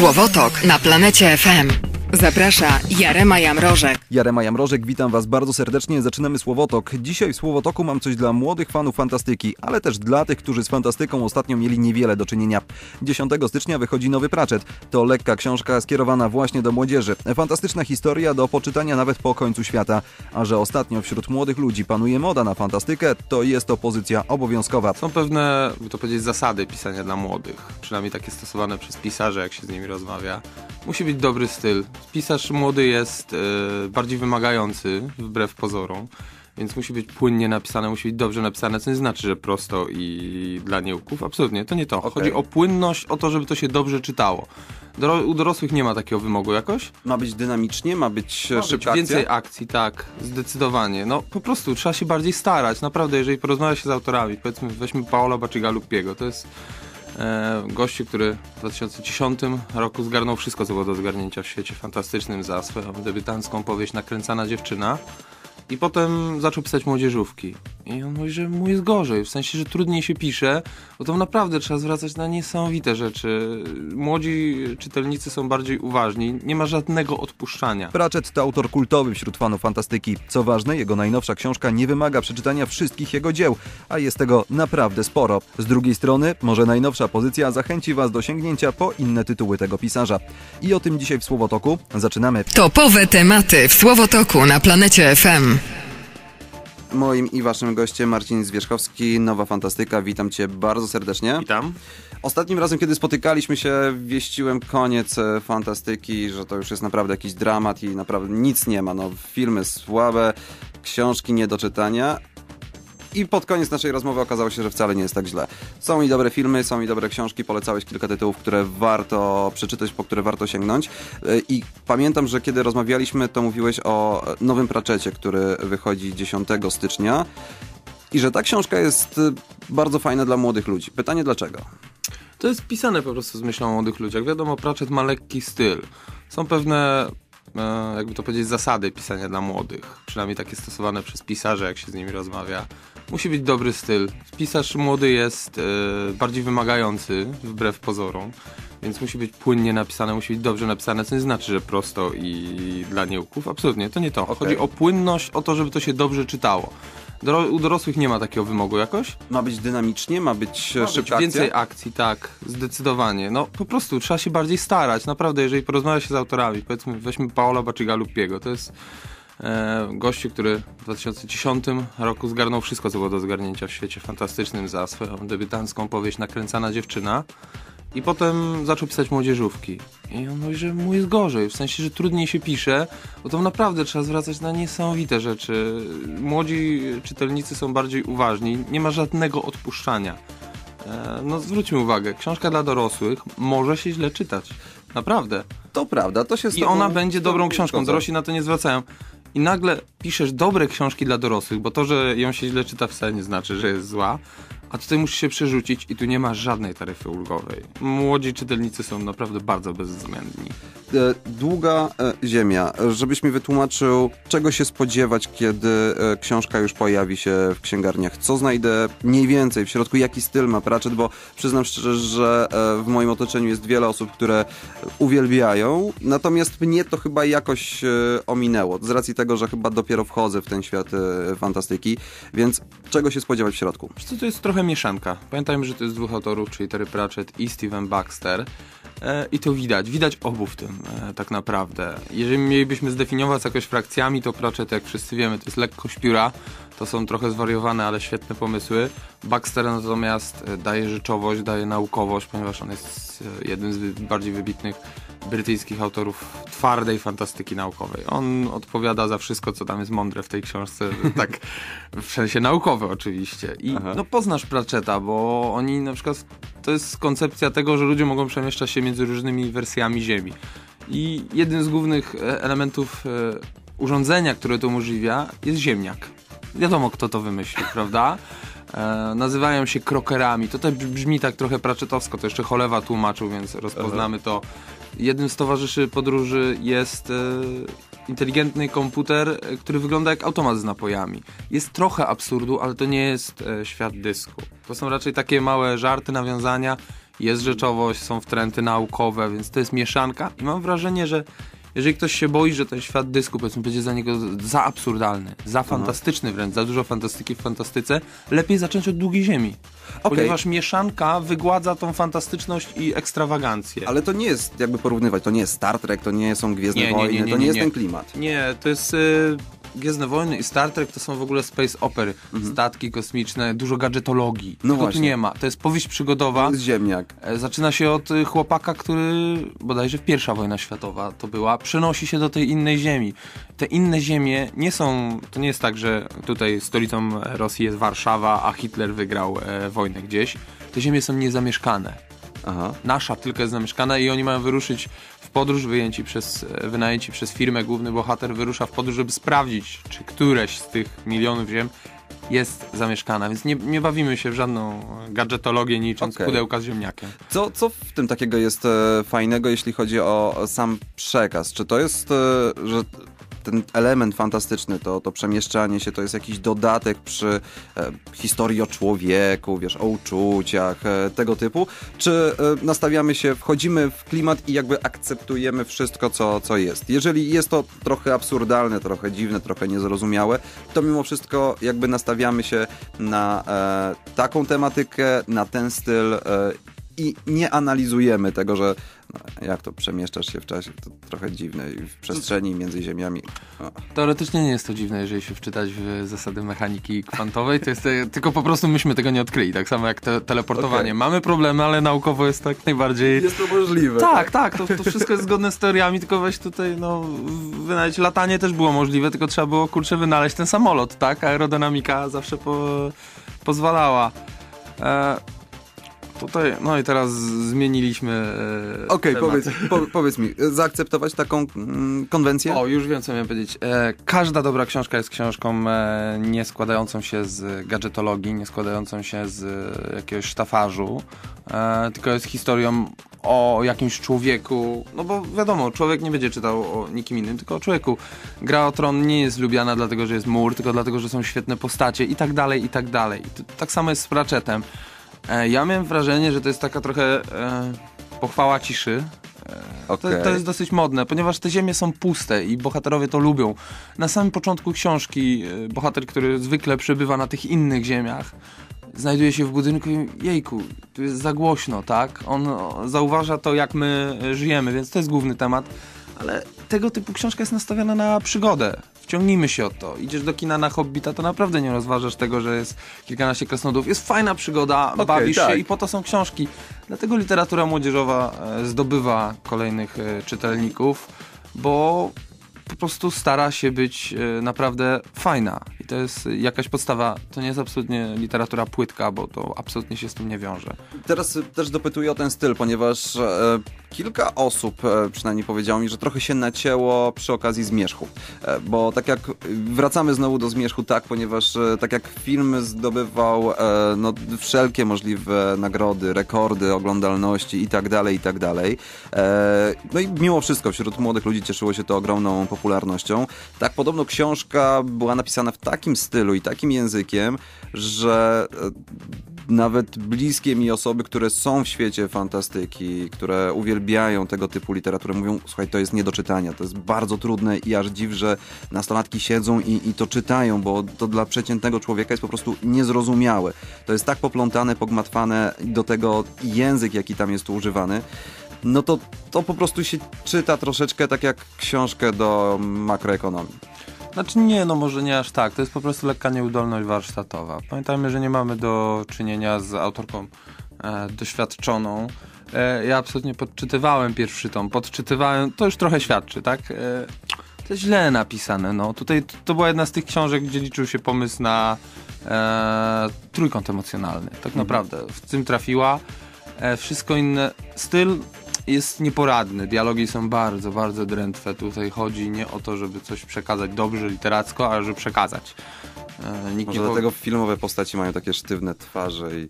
Słowotok na planecie FM. Zaprasza Jarema Jamrożek. Jarema Jamrożek, witam Was bardzo serdecznie. Zaczynamy Słowotok. Dzisiaj w Słowotoku mam coś dla młodych fanów fantastyki, ale też dla tych, którzy z fantastyką ostatnio mieli niewiele do czynienia. 10 stycznia wychodzi nowy Pratchett. To lekka książka skierowana właśnie do młodzieży. Fantastyczna historia do poczytania nawet po końcu świata. A że ostatnio wśród młodych ludzi panuje moda na fantastykę, to jest to pozycja obowiązkowa. Są pewne, by to powiedzieć, zasady pisania dla młodych. Przynajmniej takie stosowane przez pisarzy, jak się z nimi rozmawia. Musi być dobry styl. Pisarz młody jest e, bardziej wymagający, wbrew pozorom. Więc musi być płynnie napisane, musi być dobrze napisane, co nie znaczy, że prosto i dla nieuków. Absolutnie, to nie to. Okej. Chodzi o płynność, o to, żeby to się dobrze czytało. Doro u dorosłych nie ma takiego wymogu jakoś. Ma być dynamicznie, ma być Ma e, być szybka więcej akcja. akcji, tak, zdecydowanie. No po prostu trzeba się bardziej starać. Naprawdę, jeżeli porozmawia się z autorami, powiedzmy, weźmy Paola Bacigalupiego, to jest gościu, który w 2010 roku zgarnął wszystko, co było do zgarnięcia w świecie fantastycznym za swoją debiutancką powieść Nakręcana dziewczyna. I potem zaczął pisać młodzieżówki. I on mówi, że mu jest gorzej, w sensie, że trudniej się pisze, bo tam naprawdę trzeba zwracać na niesamowite rzeczy. Młodzi czytelnicy są bardziej uważni, nie ma żadnego odpuszczania. Pratchett to autor kultowy wśród fanów fantastyki. Co ważne, jego najnowsza książka nie wymaga przeczytania wszystkich jego dzieł, a jest tego naprawdę sporo. Z drugiej strony, może najnowsza pozycja zachęci Was do sięgnięcia po inne tytuły tego pisarza. I o tym dzisiaj w Słowotoku. Zaczynamy. Topowe tematy w Słowotoku na planecie FM. Moim i Waszym gościem Marcin Zwierzchowski, Nowa Fantastyka. Witam Cię bardzo serdecznie. Witam. Ostatnim razem, kiedy spotykaliśmy się, wieściłem koniec e, fantastyki, że to już jest naprawdę jakiś dramat i naprawdę nic nie ma. No, filmy słabe, książki nie do czytania. I pod koniec naszej rozmowy okazało się, że wcale nie jest tak źle. Są i dobre filmy, są i dobre książki, polecałeś kilka tytułów, które warto przeczytać, po które warto sięgnąć. E, I pamiętam, że kiedy rozmawialiśmy, to mówiłeś o nowym Pratchetcie, który wychodzi 10 stycznia. I że ta książka jest e, bardzo fajna dla młodych ludzi. Pytanie dlaczego? To jest pisane po prostu z myślą o młodych ludziach. Wiadomo, Pratchett ma lekki styl. Są pewne, e, jakby to powiedzieć, zasady pisania dla młodych. Przynajmniej takie stosowane przez pisarzy, jak się z nimi rozmawia. Musi być dobry styl. Pisarz młody jest e, bardziej wymagający, wbrew pozorom. Więc musi być płynnie napisane, musi być dobrze napisane, co nie znaczy, że prosto i dla nieuków. Absolutnie, to nie to. Chodzi o płynność, o to, żeby to się dobrze czytało. Doro u dorosłych nie ma takiego wymogu jakoś. Ma być dynamicznie, ma być Ma szybka być więcej akcja. akcji, tak, zdecydowanie. No po prostu trzeba się bardziej starać, naprawdę, jeżeli porozmawia się z autorami, powiedzmy, weźmy Paola Bacigalupiego, to jest e, gościu, który w 2010 roku zgarnął wszystko, co było do zgarnięcia w świecie fantastycznym za swoją debiutancką powieść Nakręcana dziewczyna. I potem zaczął pisać młodzieżówki. I on mówi, że mu jest gorzej, w sensie, że trudniej się pisze, bo to naprawdę trzeba zwracać na niesamowite rzeczy. Młodzi czytelnicy są bardziej uważni, nie ma żadnego odpuszczania. E, No zwróćmy uwagę, książka dla dorosłych może się źle czytać. Naprawdę. To prawda, to się I ona będzie dobrą książką. Dorośli na to nie zwracają. I nagle piszesz dobre książki dla dorosłych, bo to, że ją się źle czyta wcale nie znaczy, że jest zła. A tutaj musisz się przerzucić i tu nie ma żadnej taryfy ulgowej. Młodzi czytelnicy są naprawdę bardzo bezwzględni. E, Długa e, ziemia. Żebyś mi wytłumaczył, czego się spodziewać, kiedy e, książka już pojawi się w księgarniach. Co znajdę mniej więcej w środku, jaki styl ma Pratchett, bo przyznam szczerze, że e, w moim otoczeniu jest wiele osób, które uwielbiają, natomiast mnie to chyba jakoś e, ominęło, z racji tego, że chyba dopiero wchodzę w ten świat e, fantastyki, więc czego się spodziewać w środku? Co, to jest trochę mieszanka. Pamiętajmy, że to jest dwóch autorów, czyli Terry Pratchett i Steven Baxter. E, I to widać, widać obu w tym e, tak naprawdę. Jeżeli mielibyśmy zdefiniować jakoś frakcjami, to Pratchett, jak wszyscy wiemy, to jest lekko śpiura. To są trochę zwariowane, ale świetne pomysły. Baxter natomiast e, daje rzeczowość, daje naukowość, ponieważ on jest jednym z bardziej wybitnych brytyjskich autorów twardej fantastyki naukowej. On odpowiada za wszystko, co tam jest mądre w tej książce, tak w sensie naukowe oczywiście. I Aha. no poznasz Pratchetta, bo oni na przykład, to jest koncepcja tego, że ludzie mogą przemieszczać się między różnymi wersjami Ziemi. I jednym z głównych e, elementów e, urządzenia, które to umożliwia, jest ziemniak. Wiadomo, kto to wymyślił, prawda? E, nazywają się krokerami. To też brzmi tak trochę praczetowsko, to jeszcze Cholewa tłumaczył, więc rozpoznamy to. Jednym z towarzyszy podróży jest e, inteligentny komputer, e, który wygląda jak automat z napojami. Jest trochę absurdu, ale to nie jest e, świat dysku. To są raczej takie małe żarty, nawiązania jest rzeczowość, są wtręty naukowe, więc to jest mieszanka i mam wrażenie, że jeżeli ktoś się boi, że ten świat dysku powiedzmy będzie za niego za absurdalny, za fantastyczny wręcz, za dużo fantastyki w fantastyce, lepiej zacząć od Długiej Ziemi. Ponieważ mieszanka wygładza tą fantastyczność i ekstrawagancję. Ale to nie jest, jakby porównywać, to nie jest Star Trek, to nie są Gwiezdne Nie, Wojny, nie, nie, to nie, jest ten klimat. Nie, to jest y, Gwiezdne Wojny i Star Trek to są w ogóle space opery. Statki kosmiczne, dużo gadżetologii. No Tego tu właśnie. nie ma. To jest powieść przygodowa. To jest ziemniak. E, Zaczyna się od y, chłopaka, który bodajże w pierwsza wojna światowa to była, przenosi się do tej innej ziemi. Te inne ziemie nie są, to nie jest tak, że tutaj stolicą Rosji jest Warszawa, a Hitler wygrał e, wojnę gdzieś. Te ziemie są niezamieszkane. Aha. Nasza tylko jest zamieszkana i oni mają wyruszyć w podróż, wyjęci przez, e, wynajęci przez firmę. Główny bohater wyrusza w podróż, żeby sprawdzić, czy któreś z tych milionów ziem jest zamieszkana, więc nie, nie bawimy się w żadną gadżetologię niczym Okej. z pudełka z ziemniakiem. Co, co w tym takiego jest e, fajnego, jeśli chodzi o o sam przekaz? Czy to jest, e, że ten element fantastyczny, to, to przemieszczanie się, to jest jakiś dodatek przy e, historii o człowieku, wiesz, o uczuciach, e, tego typu? Czy e, nastawiamy się, wchodzimy w klimat i jakby akceptujemy wszystko, co, co jest? Jeżeli jest to trochę absurdalne, trochę dziwne, trochę niezrozumiałe, to mimo wszystko jakby nastawiamy się na e, taką tematykę, na ten styl e, i nie analizujemy tego, że no, jak to przemieszczasz się w czasie, to trochę dziwne i w przestrzeni między ziemiami. O. Teoretycznie nie jest to dziwne, jeżeli się wczytać w zasady mechaniki kwantowej, to jest e, tylko po prostu myśmy tego nie odkryli, tak samo jak te, teleportowanie. Okej. Mamy problemy, ale naukowo jest tak najbardziej... Jest to możliwe. Tak, tak, to, to wszystko jest zgodne z teoriami, tylko weź tutaj, no, wynaleźć latanie też było możliwe, tylko trzeba było, kurczę, wynaleźć ten samolot, tak? Aerodynamika zawsze po, pozwalała. E, tutaj, no i teraz zmieniliśmy e, Okej, temat. powiedz, po, powiedz mi, zaakceptować taką mm, konwencję? O, już wiem, co miałem powiedzieć. E, każda dobra książka jest książką e, nie składającą się z gadżetologii, nie składającą się z e, jakiegoś sztafarzu, e, tylko jest historią o jakimś człowieku, no bo wiadomo, człowiek nie będzie czytał o nikim innym, tylko o człowieku. Gra o Tron nie jest lubiana dlatego, że jest mur, tylko dlatego, że są świetne postacie i tak dalej, i tak dalej. I to, tak samo jest z Pratchettem. E, ja miałem wrażenie, że to jest taka trochę e, pochwała ciszy, to, Okej. to jest dosyć modne, ponieważ te ziemie są puste i bohaterowie to lubią. Na samym początku książki y, bohater, który zwykle przebywa na tych innych ziemiach, znajduje się w budynku i jejku, tu jest za głośno, tak? On zauważa to, jak my żyjemy, więc to jest główny temat. Ale tego typu książka jest nastawiona na przygodę. Wciągnijmy się o to. Idziesz do kina na Hobbita, to naprawdę nie rozważasz tego, że jest kilkanaście krasnodów. Jest fajna przygoda, Okej, bawisz tak. się i po to są książki. Dlatego literatura młodzieżowa e, zdobywa kolejnych e, czytelników, bo po prostu stara się być e, naprawdę fajna. To jest jakaś podstawa. To nie jest absolutnie literatura płytka, bo to absolutnie się z tym nie wiąże. Teraz y, też dopytuję o ten styl, ponieważ e, kilka osób e, przynajmniej powiedziało mi, że trochę się nacięło przy okazji Zmierzchu. E, bo tak jak wracamy znowu do Zmierzchu, tak, ponieważ e, tak jak film zdobywał e, no, wszelkie możliwe nagrody, rekordy oglądalności i tak dalej, i tak dalej. E, no i mimo wszystko wśród młodych ludzi cieszyło się to ogromną popularnością. Tak podobno książka była napisana w takim stylu i takim językiem, że e, nawet bliskie mi osoby, które są w świecie fantastyki, które uwielbiają tego typu literaturę, mówią, słuchaj, to jest nie do czytania, to jest bardzo trudne i aż dziw, że nastolatki siedzą i, i to czytają, bo to dla przeciętnego człowieka jest po prostu niezrozumiałe. To jest tak poplątane, pogmatwane do tego język, jaki tam jest używany, no to, to po prostu się czyta troszeczkę tak jak książkę do makroekonomii. Znaczy nie, no może nie aż tak. To jest po prostu lekka nieudolność warsztatowa. Pamiętajmy, że nie mamy do czynienia z autorką e, doświadczoną. E, ja absolutnie podczytywałem pierwszy tom. Podczytywałem, to już trochę świadczy, tak? E, to jest źle napisane, no. Tutaj t- to była jedna z tych książek, gdzie liczył się pomysł na e, trójkąt emocjonalny. Tak naprawdę. W tym trafiła. E, wszystko inne. Styl jest nieporadny. Dialogi są bardzo, bardzo drętwe. Tutaj chodzi nie o to, żeby coś przekazać dobrze, literacko, ale żeby przekazać. E, nikt Może nie dlatego filmowe postaci mają takie sztywne twarze i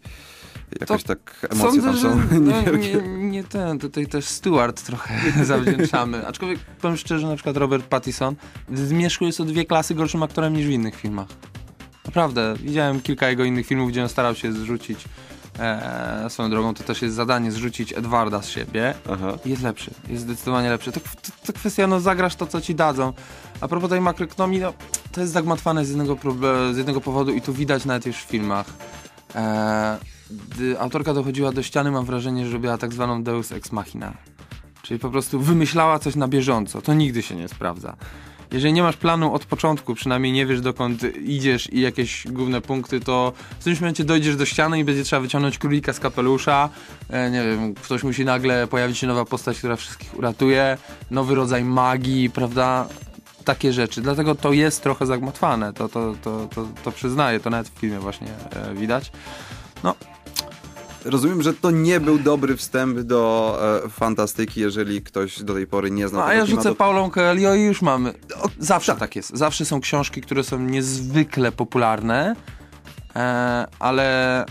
jakoś To tak emocje Sądzę, tam że są niewielkie. nie, nie ten, tutaj też Stewart trochę zawdzięczamy. Aczkolwiek powiem szczerze, na przykład Robert Pattinson w Zmierzchu jest o dwie klasy gorszym aktorem niż w innych filmach. Naprawdę, widziałem kilka jego innych filmów, gdzie on starał się zrzucić E, swoją drogą to też jest zadanie zrzucić Edwarda z siebie. Aha. Jest lepszy, jest zdecydowanie lepszy. To, to, to kwestia, no zagrasz to, co ci dadzą. A propos tej makroekonomii, no to jest zagmatwane z jednego, z jednego powodu i to widać nawet już w filmach. E, gdy autorka dochodziła do ściany, mam wrażenie, że robiła tak zwaną deus ex machina. Czyli po prostu wymyślała coś na bieżąco. To nigdy się nie sprawdza. Jeżeli nie masz planu od początku, przynajmniej nie wiesz dokąd idziesz i jakieś główne punkty, to w którymś momencie dojdziesz do ściany i będzie trzeba wyciągnąć królika z kapelusza. E, nie wiem, ktoś musi nagle pojawić się nowa postać, która wszystkich uratuje, nowy rodzaj magii, prawda? Takie rzeczy. Dlatego to jest trochę zagmatwane. To, to, to, to, to przyznaję, to nawet w filmie właśnie e, widać. No, Rozumiem, że to nie był dobry wstęp do e, fantastyki, jeżeli ktoś do tej pory nie znał No, a ja rzucę. Paulą Coelho i już mamy. Zawsze tak. jest. Zawsze są książki, które są niezwykle popularne, e, ale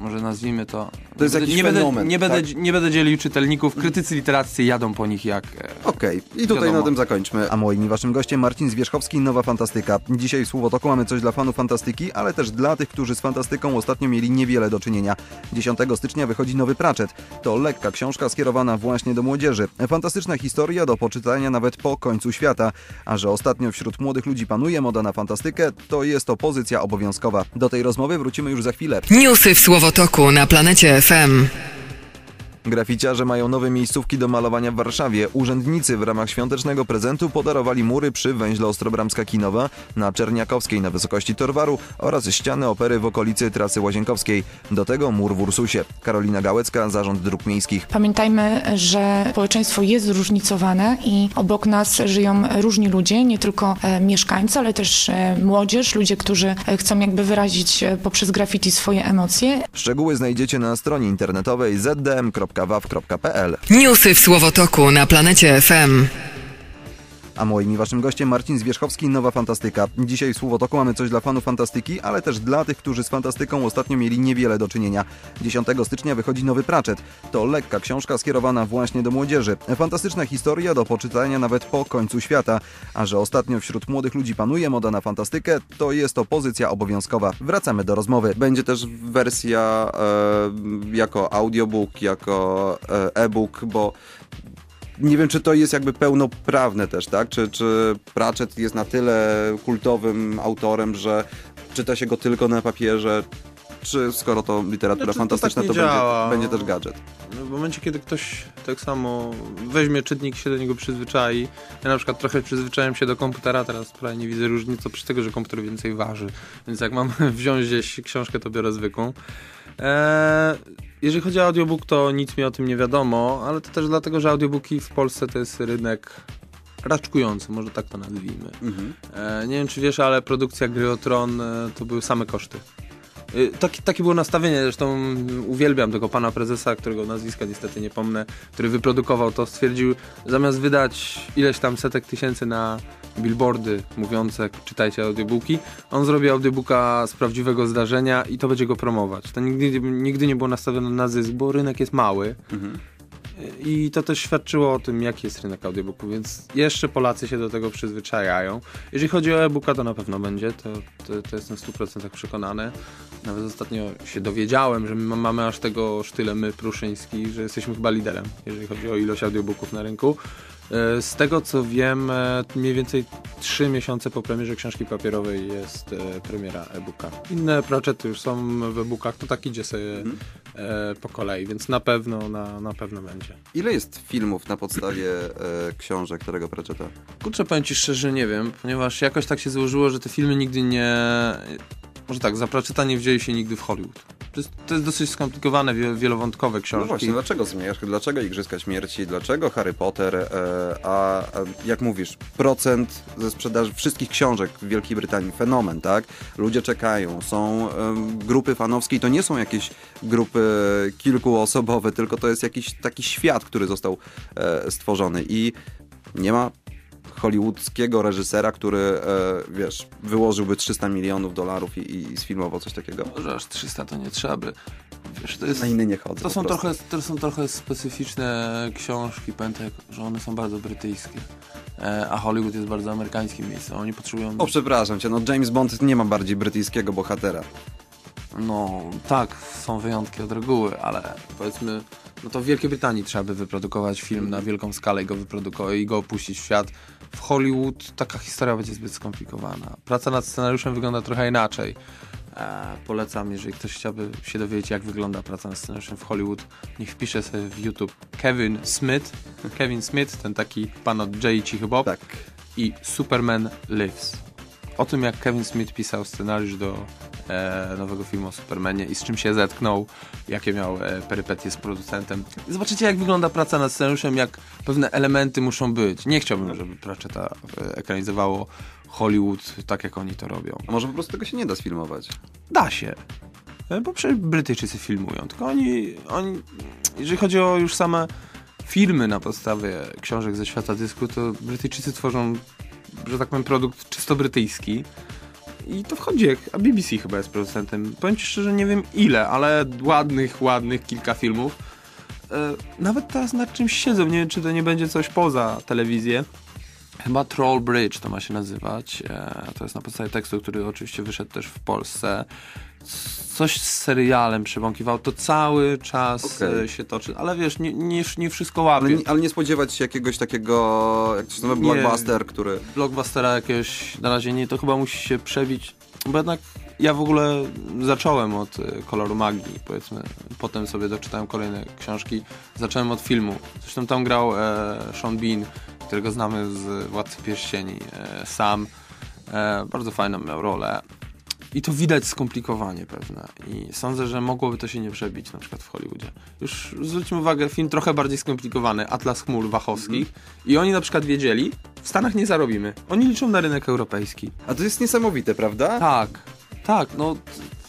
może nazwijmy to. To jest nie jakiś będę, fenomen, Nie będę, tak? nie będę dzielił czytelników. Krytycy literaccy jadą po nich jak. E, Okej, i tutaj Wiadomo. na tym zakończmy. A moim i waszym gościem Marcin Zwierzchowski, Nowa Fantastyka. Dzisiaj w Słowotoku mamy coś dla fanów fantastyki, ale też dla tych, którzy z fantastyką ostatnio mieli niewiele do czynienia. 10 stycznia wychodzi nowy Pratchett. To lekka książka skierowana właśnie do młodzieży. Fantastyczna historia do poczytania nawet po końcu świata. A że ostatnio wśród młodych ludzi panuje moda na fantastykę, to jest to pozycja obowiązkowa. Do tej rozmowy wrócimy już za chwilę. Newsy w Słowotoku na planecie FM. Graficiarze mają nowe miejscówki do malowania w Warszawie. Urzędnicy w ramach świątecznego prezentu podarowali mury przy węźle Ostrobramska Kinowa na Czerniakowskiej na wysokości Torwaru oraz ściany opery w okolicy trasy Łazienkowskiej. Do tego mur w Ursusie. Karolina Gałecka, Zarząd Dróg Miejskich. Pamiętajmy, że społeczeństwo jest zróżnicowane i obok nas żyją różni ludzie, nie tylko e, mieszkańcy, ale też e, młodzież, ludzie, którzy e, chcą jakby wyrazić poprzez graffiti swoje emocje. Szczegóły znajdziecie na stronie internetowej zdm.waw.pl. Newsy w Słowotoku na planecie FM. A moim i waszym gościem Marcin Zwierzchowski, Nowa Fantastyka. Dzisiaj w Słowotoku mamy coś dla fanów fantastyki, ale też dla tych, którzy z fantastyką ostatnio mieli niewiele do czynienia. 10 stycznia wychodzi nowy Pratchett. To lekka książka skierowana właśnie do młodzieży. Fantastyczna historia do poczytania nawet po końcu świata. A że ostatnio wśród młodych ludzi panuje moda na fantastykę, to jest to pozycja obowiązkowa. Wracamy do rozmowy. Będzie też wersja e, jako audiobook, jako e, e-book, bo nie wiem, czy to jest jakby pełnoprawne też, tak? Czy, czy Pratchett jest na tyle kultowym autorem, że czyta się go tylko na papierze, czy skoro to literatura Znaczy, to fantastyczna, tak to, będzie, będzie też gadżet. No, w momencie, kiedy ktoś tak samo weźmie czytnik, się do niego przyzwyczai. Ja na przykład trochę przyzwyczaiłem się do komputera, teraz prawie nie widzę różnicy, oprócz tego, że komputer więcej waży. Więc jak mam wziąć gdzieś książkę, to biorę zwykłą. Eee, jeżeli chodzi o audiobook, to nic mi o tym nie wiadomo, ale to też dlatego, że audiobooki w Polsce to jest rynek raczkujący, może tak to nazwijmy. E, nie wiem, czy wiesz, ale produkcja gry o Tron e, to były same koszty. Y, Taki, takie było nastawienie, zresztą uwielbiam tego pana prezesa, którego nazwiska niestety nie pomnę, który wyprodukował to, stwierdził, zamiast wydać ileś tam setek tysięcy na billboardy mówiące czytajcie audiobooki, on zrobi audiobooka z prawdziwego zdarzenia i to będzie go promować. To nigdy, nigdy nie było nastawione na zysk, bo rynek jest mały. I to też świadczyło o tym, jaki jest rynek audiobooku, więc jeszcze Polacy się do tego przyzwyczajają. Jeżeli chodzi o e-booka, to na pewno będzie, to, to, to jestem w 100% przekonany. Nawet ostatnio się dowiedziałem, że my mamy aż tego sztyle my, Pruszyński, że jesteśmy chyba liderem, jeżeli chodzi o ilość audiobooków na rynku. E, Z tego co wiem, e, mniej więcej 3 miesiące po premierze książki papierowej jest e, premiera e-booka. Inne Pratchety już są w e-bookach, to tak idzie sobie e, po kolei, więc na pewno, na, na pewno będzie. Ile jest filmów na podstawie książek Terego Pratchetta? Kurczę, powiem ci szczerze, nie wiem, ponieważ jakoś tak się złożyło, że te filmy nigdy nie... Może tak, za Pratchetta nie wzięli się nigdy w Hollywood. To jest, to jest dosyć skomplikowane, wie, wielowątkowe No książki. właśnie, dlaczego zmieniasz? Dlaczego Igrzyska Śmierci? Dlaczego Harry Potter? E, a, a jak mówisz, procent ze sprzedaży wszystkich książek w Wielkiej Brytanii, fenomen, tak? Ludzie czekają, są em, grupy fanowskie i to nie są jakieś grupy kilkuosobowe, tylko to jest jakiś taki świat, który został e, stworzony i nie ma hollywoodzkiego reżysera, który, e, wiesz, wyłożyłby 300 milionów dolarów i, i sfilmował coś takiego. Może aż 300 to nie trzeba by. Wiesz, to jest... Na inny nie chodzę. To są, trochę, to są trochę specyficzne książki, pamiętaj, że one są bardzo brytyjskie. E, a Hollywood jest bardzo amerykańskim miejscem. Oni potrzebują... O, przepraszam cię, no James Bond nie ma bardziej brytyjskiego bohatera. No tak, są wyjątki od reguły, ale powiedzmy, no to w Wielkiej Brytanii trzeba by wyprodukować film na wielką skalę i go wyprodukować i go opuścić w świat. W Hollywood taka historia będzie zbyt skomplikowana. Praca nad scenariuszem wygląda trochę inaczej. E, polecam, jeżeli ktoś chciałby się dowiedzieć, jak wygląda praca nad scenariuszem w Hollywood, niech wpisze sobie w YouTube Kevin Smith. Kevin Smith, ten taki pan od J. Cichy Bob Tak. i Superman Lives. O tym, jak Kevin Smith pisał scenariusz do e, nowego filmu o Supermanie i z czym się zetknął, jakie miał e, perypetie z producentem. Zobaczycie, jak wygląda praca nad scenariuszem, jak pewne elementy muszą być. Nie chciałbym, żeby Pratchetta e, ekranizowało Hollywood tak, jak oni to robią. A może po prostu tego się nie da sfilmować? Da się. E, Bo przecież Brytyjczycy filmują, tylko oni, oni, jeżeli chodzi o już same filmy na podstawie książek ze świata dysku, to Brytyjczycy tworzą, że tak powiem, produkt czysto brytyjski. I to wchodzi, a BBC chyba jest producentem. Powiem ci szczerze, nie wiem ile, ale ładnych, ładnych kilka filmów. E, nawet teraz nad czymś siedzą, nie wiem, czy to nie będzie coś poza telewizję. Chyba Troll Bridge to ma się nazywać. E, to jest na podstawie tekstu, który oczywiście wyszedł też w Polsce. Coś z serialem przebąkiwał. To cały czas e, się toczy. Ale wiesz, nie, nie, nie wszystko Ale, łapie. nie- ale nie spodziewać się jakiegoś takiego, jak to się nazywa, blockbuster, który... Blockbustera jakiegoś na razie nie, to chyba musi się przebić. Bo jednak ja w ogóle zacząłem od e, koloru magii, powiedzmy. Potem sobie doczytałem kolejne książki. Zacząłem od filmu. Zresztą tam grał e, Sean Bean, którego znamy z Władcy Pierścieni. E, sam. E, bardzo fajną miał rolę. I to widać skomplikowanie pewne. I sądzę, że mogłoby to się nie przebić na przykład w Hollywoodzie. Już zwróćmy uwagę, film trochę bardziej skomplikowany, Atlas Chmur Wachowskich. I oni na przykład wiedzieli, w Stanach nie zarobimy. Oni liczą na rynek europejski. A to jest niesamowite, prawda? Tak, tak, no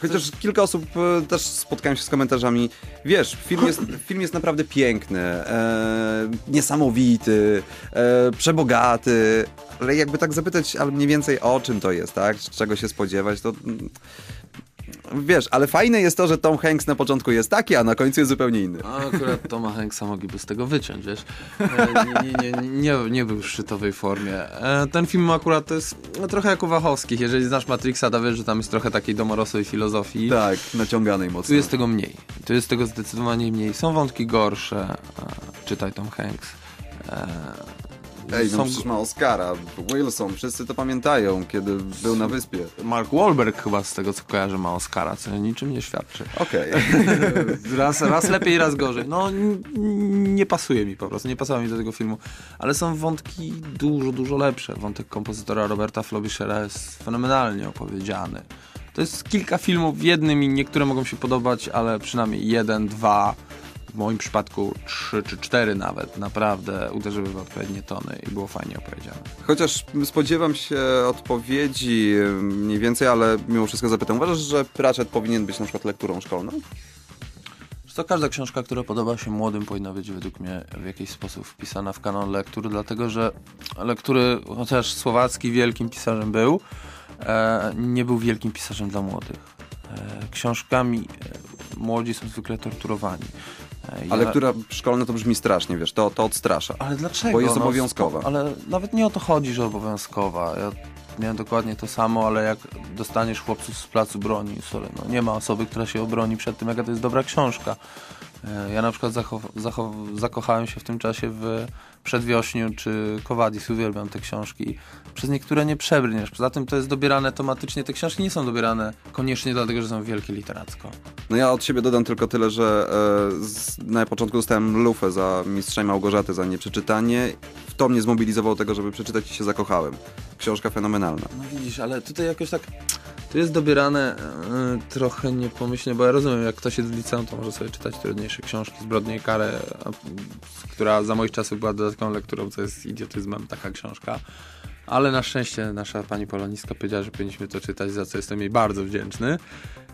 Chociaż kilka osób e, też spotkałem się z komentarzami. Wiesz, film jest, film jest naprawdę piękny, e, niesamowity, e, przebogaty, ale jakby tak zapytać, ale mniej więcej o czym to jest, tak? Czego się spodziewać, to... Wiesz, ale fajne jest to, że Tom Hanks na początku jest taki, a na końcu jest zupełnie inny. A akurat Toma Hanksa mogliby z tego wyciąć, wiesz. E, Nie, nie, nie, nie, był w szczytowej formie. E, Ten film akurat to jest trochę jak u Wachowskich. Jeżeli znasz Matrixa, to wiesz, że tam jest trochę takiej domorosłej filozofii. Tak, naciąganej mocno. Tu jest tego mniej. Tu jest tego zdecydowanie mniej. Są wątki gorsze. E, Czytaj Tom Hanks. Ej, no są- przecież ma Oscara, Wilson, wszyscy to pamiętają, kiedy był na wyspie. Mark Wahlberg chyba z tego co kojarzę ma Oscara, co niczym nie świadczy. Okej. Raz, raz lepiej, raz gorzej. No nie pasuje mi po prostu, nie pasowało mi do tego filmu. Ale są wątki dużo, dużo lepsze. Wątek kompozytora Roberta Flobischera jest fenomenalnie opowiedziany. To jest kilka filmów w jednym i niektóre mogą się podobać, ale przynajmniej jeden, dwa, w moim przypadku trzy czy cztery nawet, naprawdę uderzyły w odpowiednie tony i było fajnie opowiedziane. Chociaż spodziewam się odpowiedzi mniej więcej, ale mimo wszystko zapytam. Uważasz, że Pratchett powinien być na przykład lekturą szkolną? To każda książka, która podoba się młodym, powinna być według mnie w jakiś sposób wpisana w kanon lektur, dlatego że lektury, chociaż Słowacki wielkim pisarzem był, e, nie był wielkim pisarzem dla młodych. E, książkami e, młodzi są zwykle torturowani. E, ja- lektura szkolna to brzmi strasznie, wiesz, to, to odstrasza. ale dlaczego? Bo jest No, obowiązkowa. Ale nawet nie o to chodzi, że obowiązkowa. Ja miałem dokładnie to samo, ale jak dostaniesz chłopców z placu broni, sorry, no nie ma osoby, która się obroni przed tym, jaka to jest dobra książka. E, Ja na przykład zakochałem się w tym czasie w Przedwiośniu czy Kowadis, uwielbiam te książki. Przez niektóre nie przebrniesz. Poza tym to jest dobierane tematycznie. Te książki nie są dobierane koniecznie dlatego, że są wielkie literacko. No ja od siebie dodam tylko tyle, że e, z, na początku dostałem lufę za Mistrza i Małgorzaty, za nieprzeczytanie. W to mnie zmobilizowało tego, żeby przeczytać i się zakochałem. Książka fenomenalna. No widzisz, ale tutaj jakoś tak to jest dobierane e, trochę niepomyślnie, bo ja rozumiem, jak ktoś jest w liceum, to może sobie czytać trudniejsze książki, Zbrodnie i karę, a, która za moich czasów była dodatkową lekturą, co jest idiotyzmem, taka książka. Ale na szczęście nasza pani poloniska powiedziała, że powinniśmy to czytać, za co jestem jej bardzo wdzięczny.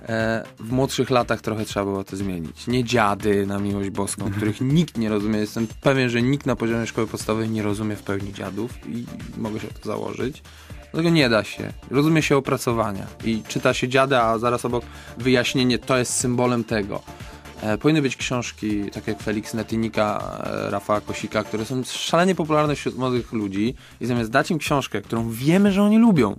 E, w młodszych latach trochę trzeba było to zmienić. Nie dziady na miłość boską, których nikt nie rozumie. Jestem pewien, że nikt na poziomie szkoły podstawowej nie rozumie w pełni dziadów i mogę się o to założyć. Dlatego nie da się. Rozumie się opracowania i czyta się dziada, a zaraz obok wyjaśnienie, to jest symbolem tego. E, powinny być książki, tak jak Felix Netynika, e, Rafała Kosika, które są szalenie popularne wśród młodych ludzi i zamiast dać im książkę, którą wiemy, że oni lubią,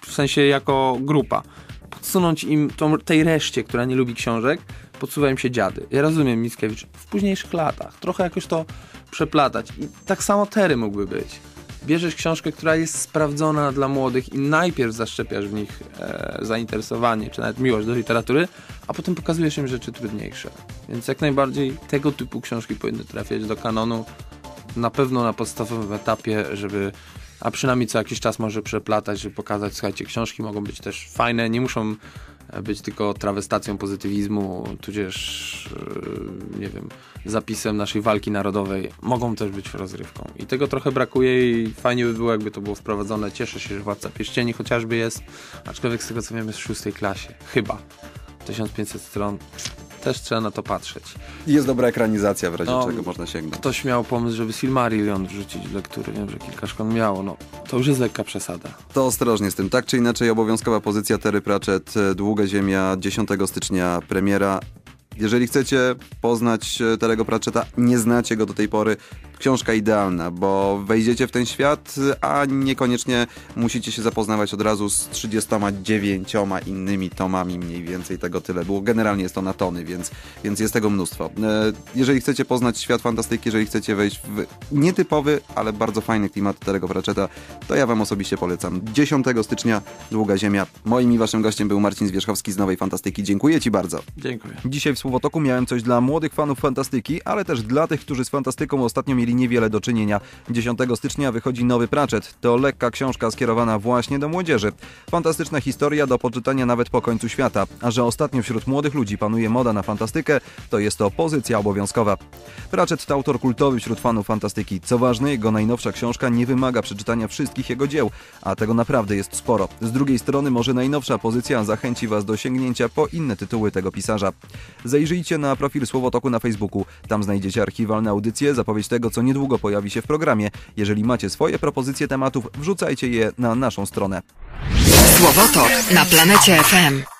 w sensie jako grupa, podsunąć im tą, tej reszcie, która nie lubi książek, podsuwa im się dziady. Ja rozumiem Mickiewicz w późniejszych latach, trochę jakoś to przeplatać. I tak samo Tery mógłby być. Bierzesz książkę, która jest sprawdzona dla młodych i najpierw zaszczepiasz w nich e, zainteresowanie, czy nawet miłość do literatury, a potem pokazujesz im rzeczy trudniejsze. Więc jak najbardziej tego typu książki powinny trafiać do kanonu, na pewno na podstawowym etapie, żeby a przynajmniej co jakiś czas może przeplatać, żeby pokazać, słuchajcie, książki mogą być też fajne, nie muszą być tylko trawestacją pozytywizmu, tudzież, e, nie wiem, zapisem naszej walki narodowej. Mogą też być rozrywką. I tego trochę brakuje i fajnie by było, jakby to było wprowadzone. Cieszę się, że Władca Pierścieni chociażby jest, aczkolwiek z tego co wiem jest w szóstej klasie. Chyba. 1500 stron. Też trzeba na to patrzeć. Jest dobra ekranizacja, w razie No, czego można sięgnąć. Ktoś miał pomysł, żeby Silmarillion wrzucić do lektury. Wiem, że kilka szkół miało. No, to już jest lekka przesada. To ostrożnie z tym. Tak czy inaczej, obowiązkowa pozycja Terry Pratchett, e, Długa Ziemia, 10 stycznia premiera. Jeżeli chcecie poznać e, Terego Pratchetta, nie znacie go do tej pory, książka idealna, bo wejdziecie w ten świat, a niekoniecznie musicie się zapoznawać od razu z 39 innymi tomami, mniej więcej tego tyle było. Generalnie jest to na tony, więc, więc jest tego mnóstwo. E, Jeżeli chcecie poznać świat fantastyki, jeżeli chcecie wejść w nietypowy, ale bardzo fajny klimat Terego Pratchetta, to ja wam osobiście polecam. 10 stycznia, Długa Ziemia. Moim i waszym gościem był Marcin Zwierzchowski z Nowej Fantastyki. Dziękuję ci bardzo. Dziękuję. Dzisiaj w Słowotoku miałem coś dla młodych fanów fantastyki, ale też dla tych, którzy z fantastyką ostatnio mieli niewiele do czynienia. 10 stycznia wychodzi nowy Pratchett. To lekka książka skierowana właśnie do młodzieży. Fantastyczna historia do poczytania nawet po końcu świata. A że ostatnio wśród młodych ludzi panuje moda na fantastykę, to jest to pozycja obowiązkowa. Pratchett to autor kultowy wśród fanów fantastyki. Co ważne, jego najnowsza książka nie wymaga przeczytania wszystkich jego dzieł, a tego naprawdę jest sporo. Z drugiej strony może najnowsza pozycja zachęci Was do sięgnięcia po inne tytuły tego pisarza. Zajrzyjcie na profil Słowotoku na Facebooku. Tam znajdziecie archiwalne audycje, zapowiedź tego, co niedługo pojawi się w programie. Jeżeli macie swoje propozycje tematów, wrzucajcie je na naszą stronę. Słowotok na planecie FM.